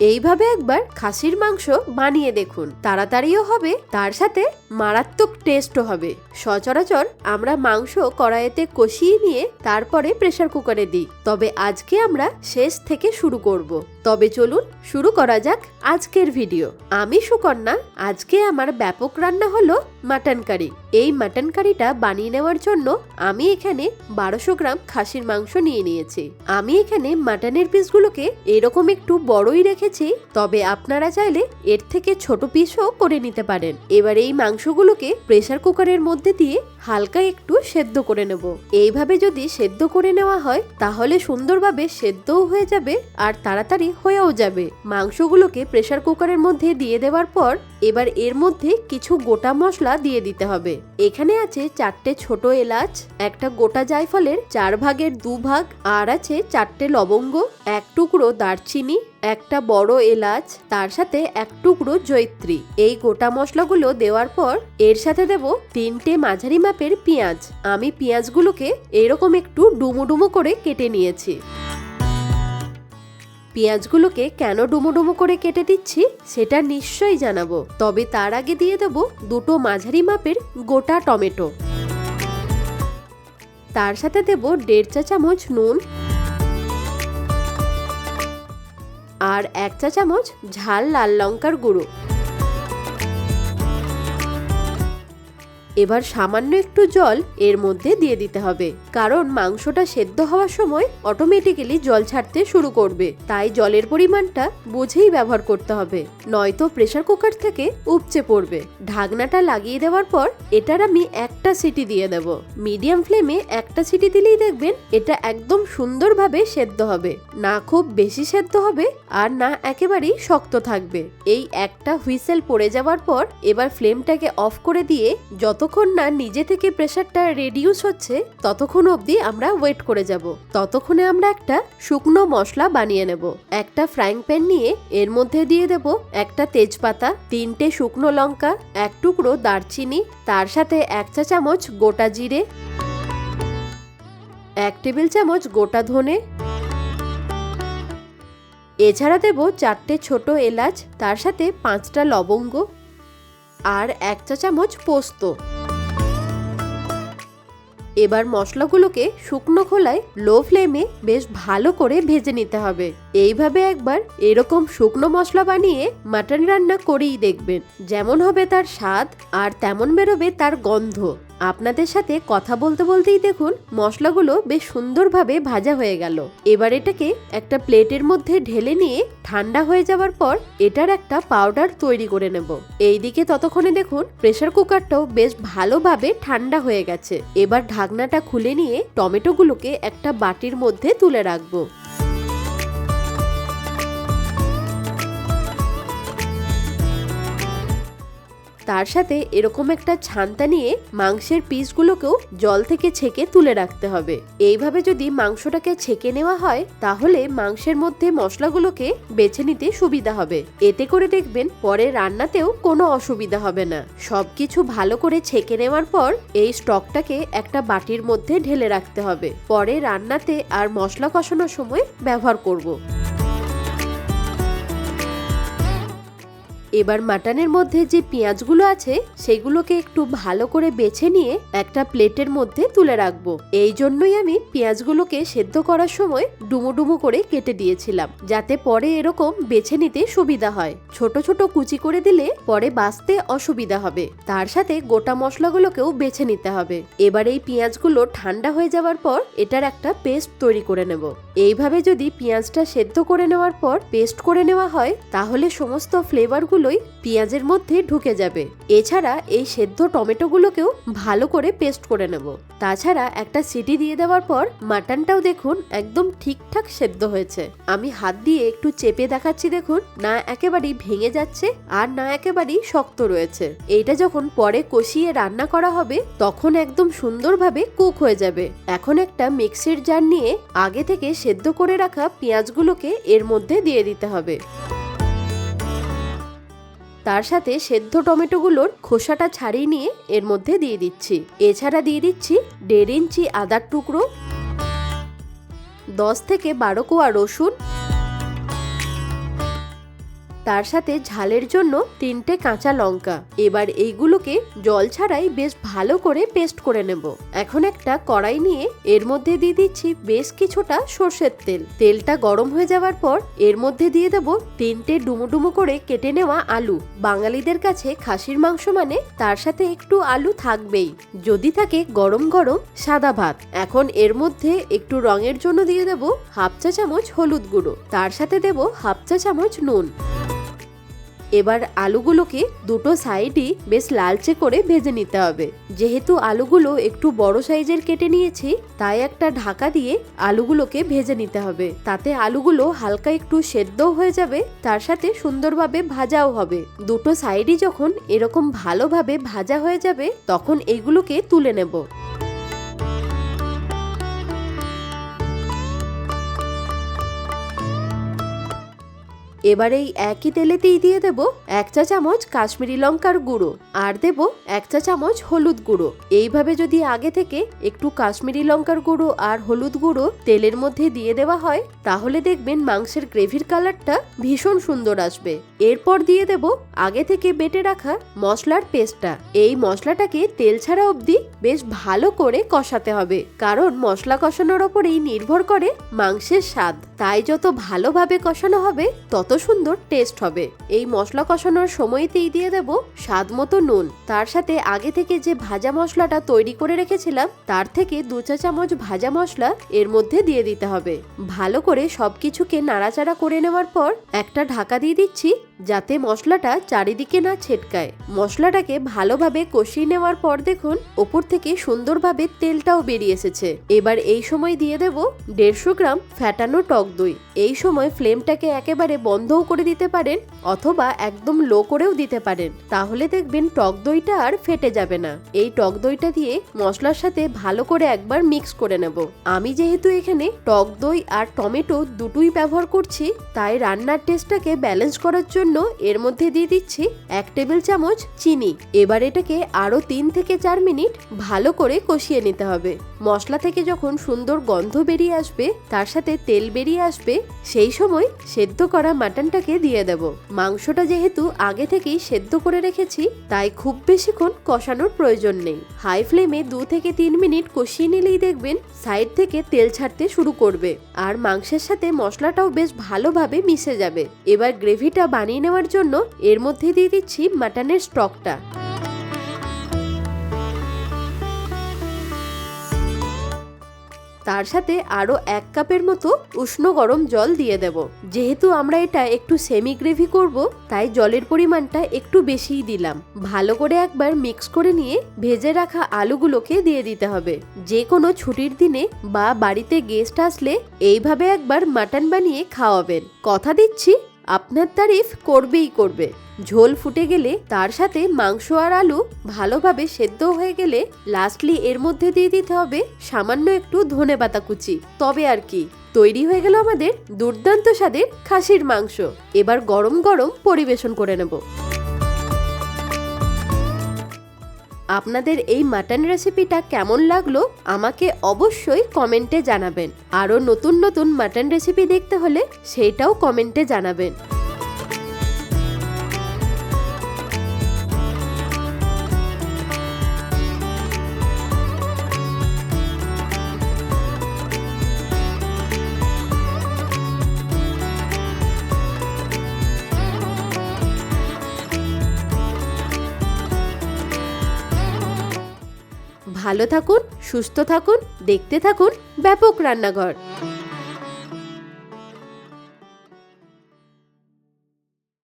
এইভাবে একবার খাসির মাংস বানিয়ে দেখুন। তাড়াতাড়িও হবে, তার সাথে মারাত্মক টেস্টও হবে। সচরাচর আমরা মাংস কড়াইতে কষিয়ে নিয়ে তারপরে প্রেসার কুকারে দিই। তবে আজকে আমরা শেষ থেকে শুরু করব। তবে চলুন শুরু করা যাক আজকের ভিডিও আমি সুকন্যা, আজকে আমার ব্যাপক রান্না হলো মাটন কারি এই মাটন কারিটা বানিয়ে নেওয়ার জন্য আমি এখানে বারোশো গ্রাম খাসির মাংস নিয়ে নিয়েছি। আমি এখানে মাটনের পিসগুলোকে এরকম একটু বড়ই রেখেছি তবে আপনারা চাইলে এর থেকে ছোট পিসও করে নিতে পারেন। এবার এই মাংসগুলোকে প্রেসার কুকারের মধ্যে দিয়ে হালকা একটু সেদ্ধ করে নেব। এইভাবে যদি সেদ্ধ করে নেওয়া হয়, তাহলে সুন্দরভাবে সেদ্ধও হয়ে যাবে আর তাড়াতাড়ি হয়েও যাবে। মাংসগুলোকে প্রেসার কুকারের মধ্যে দিয়ে দেওয়ার পর, এবার এর মধ্যে কিছু গোটা মশলা দিয়ে দিতে হবে। এখানে আছে চারটে ছোট এলাচ, একটা গোটা জায়ফলের চার ভাগের দু ভাগ, আর আছে চারটে লবঙ্গ, এক টুকরো দারচিনি, একটা বড় এলাচ, তার সাথে এক টুকরো জৈত্রী এই গোটা মশলাগুলো দেওয়ার পর, এর সাথে দেব তিনটে মাঝারি মাপের পেঁয়াজ। আমি পেঁয়াজগুলোকে এরকম একটু ডুমো ডুমো করে কেটে নিয়েছি। পেঁয়াজগুলোকে কেন ডুমো ডুমো করে কেটে দিচ্ছি সেটা নিশ্চয়ই জানাব। তবে তার আগে দিয়ে দেব দুটো মাঝারি মাপের গোটা টমেটো। তার সাথে দেব দেড় চা চামচ নুন। আর এক চা চামচ ঝাল লাল লঙ্কার গুঁড়ো। এবার সামান্য একটু জল এর মধ্যে দিয়ে দিতে হবে। কারণ মাংসটা সেদ্ধ হওয়ার সময় অটোমেটিক্যালি জল ছাড়তে শুরু করবে। তাই জলের পরিমাণটা বুঝেই ব্যবহার করতে হবে। নয়তো প্রেসার কুকার থেকে উপচে পড়বে। ঢাকনাটা লাগিয়ে দেওয়ার পর এটার আমি একটা সিটি দিয়ে দেব। মিডিয়াম ফ্লেমে একটা সিটি দিলেই দেখবেন এটা একদম সুন্দরভাবে সেদ্ধ হবে। না খুব বেশি সেদ্ধ হবে আর না একেবারেই শক্ত থাকবে। এই একটা হুইসেল পড়ে যাওয়ার পর এবার ফ্লেমটাকে অফ করে দিয়ে যতক্ষণ না নিজে থেকে প্রেসারটা রেডিউস হচ্ছে, ততক্ষণ অবধি আমরা ওয়েট করে যাব। ততক্ষণে আমরা একটা শুকনো মশলা বানিয়ে নেব। একটা ফ্রাইং প্যান নিয়ে এর মধ্যে দিয়ে দেব একটা তেজপাতা, তিনটে শুকনো লঙ্কা, এক টুকরো দারচিনি, তার সাথে এক চা চামচ গোটা জিরে, এক টেবিল চামচ গোটা ধনে। এছাড়া দেব চারটে ছোট এলাচ, তার সাথে পাঁচটা লবঙ্গ আর এক চা চামচ পোস্ত। এবার মশলাগুলোকে শুকনো খোলায় লো ফ্লেমে বেশ ভালো করে ভেজে নিতে হবে। এইভাবে একবার এরকম শুকনো মশলা বানিয়ে মাটন রান্না করেই দেখবেন, যেমন হবে তার স্বাদ আর তেমন বেরোবে তার গন্ধ। আপনাদের সাথে কথা বলতে বলতেই দেখুন, মশলাগুলো বেশ সুন্দরভাবে ভাজা হয়ে গেল। এবার এটাকে একটা প্লেটের মধ্যে ঢেলে নিয়ে ঠান্ডা হয়ে যাওয়ার পর এটার একটা পাউডার তৈরি করে নেব। এইদিকে ততক্ষণে দেখুন, প্রেসার কুকারটাও বেশ ভালোভাবে ঠান্ডা হয়ে গেছে। এবার ঢাকনাটা খুলে নিয়ে টমেটোগুলোকে একটা বাটির মধ্যে তুলে রাখব। তার সাথে এরকম একটা ছান্তা নিয়ে মাংসের পিসগুলোকেও জল থেকে ছেঁকে তুলে রাখতে হবে। এইভাবে যদি মাংসটাকে ছেঁকে নেওয়া হয়, তাহলে মাংসের মধ্যে মশলাগুলোকে বেছে নিতে সুবিধা হবে। এতে করে দেখবেন পরে রান্নাতেও কোনো অসুবিধা হবে না। সবকিছু ভালো করে ছেঁকে নেওয়ার পর এই স্টকটাকে একটা বাটির মধ্যে ঢেলে রাখতে হবে। পরে রান্নাতে আর মশলা কষানোর সময় ব্যবহার করব। এবার মাটনের মধ্যে যে পেঁয়াজগুলো আছে, সেগুলোকে একটু ভালো করে বেছে নিয়ে একটা প্লেটের মধ্যে তুলে রাখব। এই জন্যই আমি পেঁয়াজগুলোকে সেদ্ধ করার সময় ডুমো ডুমো করে কেটে দিয়েছিলাম, যাতে পরে এরকম বেছে নিতে সুবিধা হয়। ছোট ছোট কুচি করে দিলে পরে বাঁচতে অসুবিধা হবে। তার সাথে গোটা মশলাগুলোকেও বেছে নিতে হবে। এবার এই পেঁয়াজগুলো ঠান্ডা হয়ে যাওয়ার পর এটার একটা পেস্ট তৈরি করে নেব। এইভাবে যদি পেঁয়াজটা সেদ্ধ করে নেওয়ার পর পেস্ট করে নেওয়া হয়, তাহলে সমস্ত ফ্লেভারগুলোই পেঁয়াজের মধ্যে ঢুকে যাবে। এছাড়া এই সেদ্ধ টমেটোগুলোকেও ভালো করে পেস্ট করে নেব। তাছাড়া একটা সিটি দিয়ে দেওয়ার পর মাটনটাও দেখুন একদম ঠিকঠাক সেদ্ধ হয়েছে। আমি হাত দিয়ে একটু চেপে দেখাচ্ছি দেখুন, না একেবারেই ভেঙে যাচ্ছে আর না একেবারেই শক্ত রয়েছে। এইটা যখন পরে কষিয়ে রান্না করা হবে, তখন একদম সুন্দরভাবে কুক হয়ে যাবে। এখন একটা মিক্সির জার নিয়ে আগে থেকে সেদ্ধ করে রাখা পেঁয়াজগুলোকে এর মধ্যে দিয়ে দিতে হবে। তার সাথে সেদ্ধ টমেটোগুলোর খোসাটা ছাড়িয়ে নিয়ে এর মধ্যে দিয়ে দিচ্ছি। এছাড়া দিয়ে দিচ্ছি দেড় ইঞ্চি আদার টুকরো, দশ থেকে বারো কোয়া রসুন তার সাথে ঝালের জন্য তিনটে কাঁচা লঙ্কা। এবার এইগুলোকে জল ছাড়াই বেশ ভালো করে পেস্ট করে নেব। এখন একটা কড়াই নিয়ে এর মধ্যে দিয়ে দিচ্ছি বেশ কিছুটা সর্ষের তেল। তেলটা গরম হয়ে যাওয়ার পর এর মধ্যে দিয়ে দেব তিনটে ডুমো ডুমো করে কেটে নেওয়া আলু। বাঙালিদের কাছে খাসির মাংস মানে তার সাথে একটু আলু থাকবেই। যদি থাকে গরম গরম সাদা ভাত। এখন এর মধ্যে একটু রঙের জন্য দিয়ে দেব হাফ চা চামচ হলুদ গুঁড়ো। তার সাথে দেব হাফ চা চামচ নুন। এবার আলুগুলোকে দুটো সাইডই বেশ লালচে করে ভেজে নিতে হবে। যেহেতু আলুগুলো একটু বড় সাইজের কেটে নিয়েছি, তাই একটা ঢাকা দিয়ে আলুগুলোকে ভেজে নিতে হবে। তাতে আলুগুলো হালকা একটু সেদ্ধও হয়ে যাবে, তার সাথে সুন্দরভাবে ভাজাও হবে। দুটো সাইডই যখন এরকম ভালোভাবে ভাজা হয়ে যাবে, তখন এইগুলোকে তুলে নেব। এবার এই একই তেলেতেই দিয়ে দেব এক চা চামচ কাশ্মীরি লঙ্কার গুঁড়ো আর দেব এক চা চামচ হলুদ গুঁড়ো। এইভাবে যদি আগে থেকে একটু কাশ্মীরি লঙ্কার গুঁড়ো আর হলুদ গুঁড়ো তেলের মধ্যে দিয়ে দেওয়া হয়, তাহলে দেখবেন মাংসের গ্রেভির কালারটা ভীষণ সুন্দর আসবে। এরপর দিয়ে দেব আগে থেকে বেটে রাখা মশলার পেস্টটা। এই মশলাটাকে তেল ছাড়া অবধি বেশ ভালো করে কষাতে হবে, কারণ মশলা কষানোর ওপরেই নির্ভর করে মাংসের স্বাদ। তাই যত ভালোভাবে কষানো হবে, তত সুন্দর টেস্ট হবে। এই মশলা কষানোর সময়তেই দিয়ে দেব স্বাদ মতো নুন। তার সাথে আগে থেকে যে ভাজা মশলাটা তৈরি করে রেখেছিলাম, তার থেকে দু চা চামচ ভাজা মশলা এর মধ্যে দিয়ে দিতে হবে। ভালো করে সবকিছুকে নাড়াচাড়া করে নেওয়ার পর একটা ঢাকা দিয়ে দিচ্ছি যাতে মশলাটা চারিদিকে না ছেটকায়। মশলাটাকে ভালোভাবে কষিয়ে নেওয়ার পর দেখুন, ওপর থেকে সুন্দরভাবে তেলটাও বেরিয়ে এসেছে। এবার এই সময় দিয়ে দেব দেড়শো গ্রাম ফ্যাটানো টক দই। এই সময় ফ্লেমটাকে একেবারে বন্ধও করে দিতে পারেন অথবা একদম লো করেও দিতে পারেন। তাহলে দেখবেন টক দইটা আর ফেটে যাবে না। এই টক দইটা দিয়ে মশলার সাথে ভালো করে একবার মিক্স করে নেব। আমি যেহেতু এখানে টক দই আর টমেটো দুটোই ব্যবহার করছি, তাই রান্নার টেস্টটাকে ব্যালেন্স করার জন্য এর মধ্যে দিয়ে দিচ্ছি এক টেবিল চামচ চিনি। এবার এটাকে আরও তিন থেকে চার মিনিট ভালো করে কষিয়ে নিতে হবে। মশলা থেকে যখন সুন্দর গন্ধ বেরিয়ে আসবে, তার সাথে তেল বেরিয়ে আসবে সেই সময় সেদ্ধ করা মাটনটাকে দিয়ে দেব। মাংসটা যেহেতু আগে থেকেই সেদ্ধ করে রেখেছি, তাই খুব বেশিক্ষণ কষানোর প্রয়োজন নেই। হাই ফ্লেমে দু থেকে তিন মিনিট কষিয়ে নিলেই দেখবেন সাইড থেকে তেল ছাড়তে শুরু করবে। আর মাংসের সাথে মশলাটাও বেশ ভালোভাবে মিশে যাবে। এবার গ্রেভিটা বানিয়ে নেওয়ার জন্য এর মধ্যে দিয়ে দিচ্ছি মাটনের স্টকটা। তার সাথে আরও এক কাপের মতো উষ্ণ গরম জল দিয়ে দেব। যেহেতু আমরা এটা একটু সেমি গ্রেভি করব, তাই জলের পরিমাণটা একটু বেশিই দিলাম। ভালো করে একবার মিক্স করে নিয়ে ভেজে রাখা আলুগুলোকে দিয়ে দিতে হবে। যে কোনো ছুটির দিনে বা বাড়িতে গেস্ট আসলে এইভাবে একবার মাটন বানিয়ে খাওয়াবেন। কথা দিচ্ছি আপনার তারিফ করবেই করবে। ঝোল ফুটে গেলে তার সাথে মাংস আর আলু ভালোভাবে সেদ্ধ হয়ে গেলে লাস্টলি এর মধ্যে দিয়ে দিতে হবে সামান্য একটু ধনে পাতা কুচি। তবে আর কি, তৈরি হয়ে গেল আমাদের দুর্দান্ত স্বাদের খাসির মাংস। এবার গরম গরম পরিবেশন করে নেব। আপনাদের এই মাটন রেসিপিটা কেমন লাগল আমাকে অবশ্যই কমেন্টে জানাবেন। আরও নতুন নতুন মাটন রেসিপি দেখতে হলে সেটাও কমেন্টে জানাবেন। ভালো থাকুন সুস্থ থাকুন দেখতে থাকুন ব্যাপক রান্নাঘর।